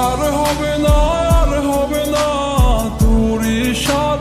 আর হবে না আর হবে না তোর সাথে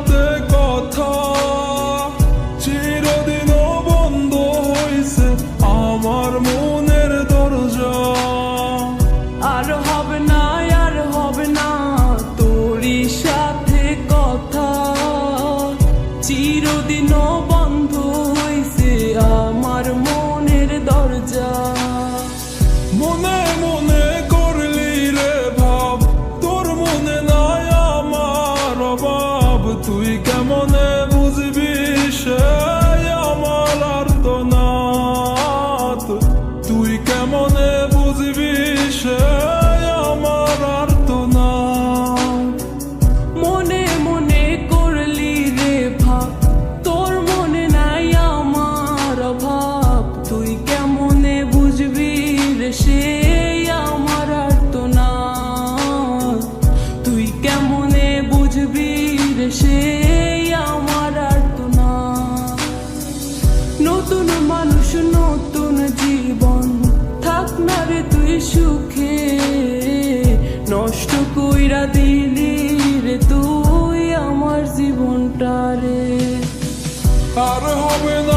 মানুষ নতুন জীবন। থাক না রে তুই সুখে। নষ্ট কইরা দিলি রে তুই আমার জীবনটা রে। আর হবে না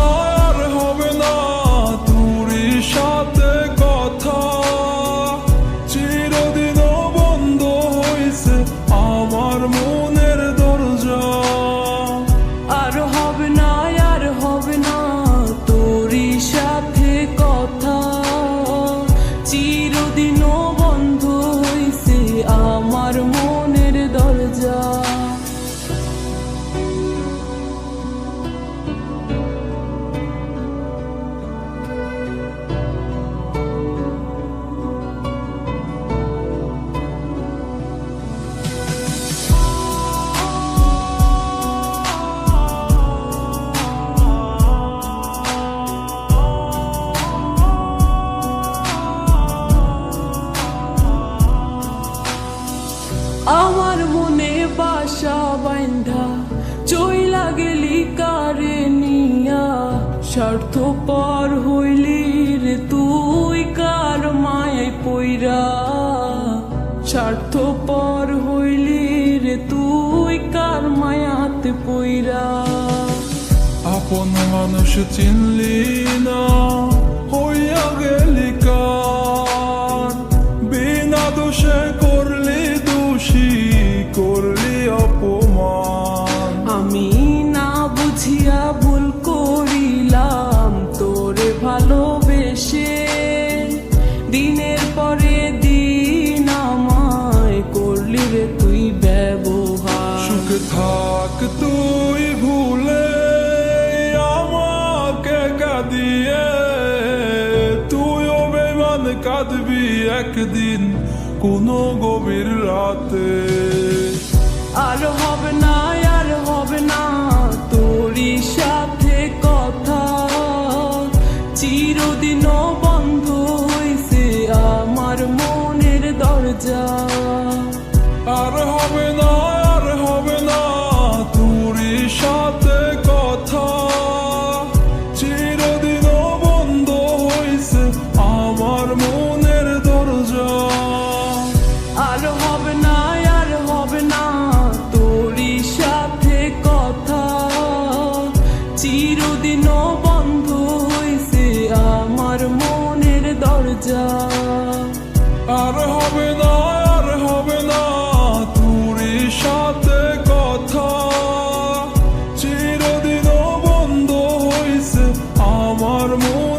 বাইন্ধা চইলা গেলি কারে নিয়া? স্বার্থ পর হইলি রে তুই কার মায় পইরা? স্বার্থ পর হইলি রে তুই কার মায়াতে পইরা? আপন মানুষ চিনলি না। পরে দিন আমায় করলি রে তুই ব্যবহার। সুখে থাক তুই ভুলে আমাকে কাঁদিয়ে। তুইও বেমান কাঁদবি একদিন কোনো গভীর রাতে। আর আর হবে না, আর হবে না সাথে কথা। বন্ধ হইছে আমার মনের দরজা। আর হবে না, আর হবে না সাথে কথা। বন্ধ হইছে আমার মনের দরজা। আর remove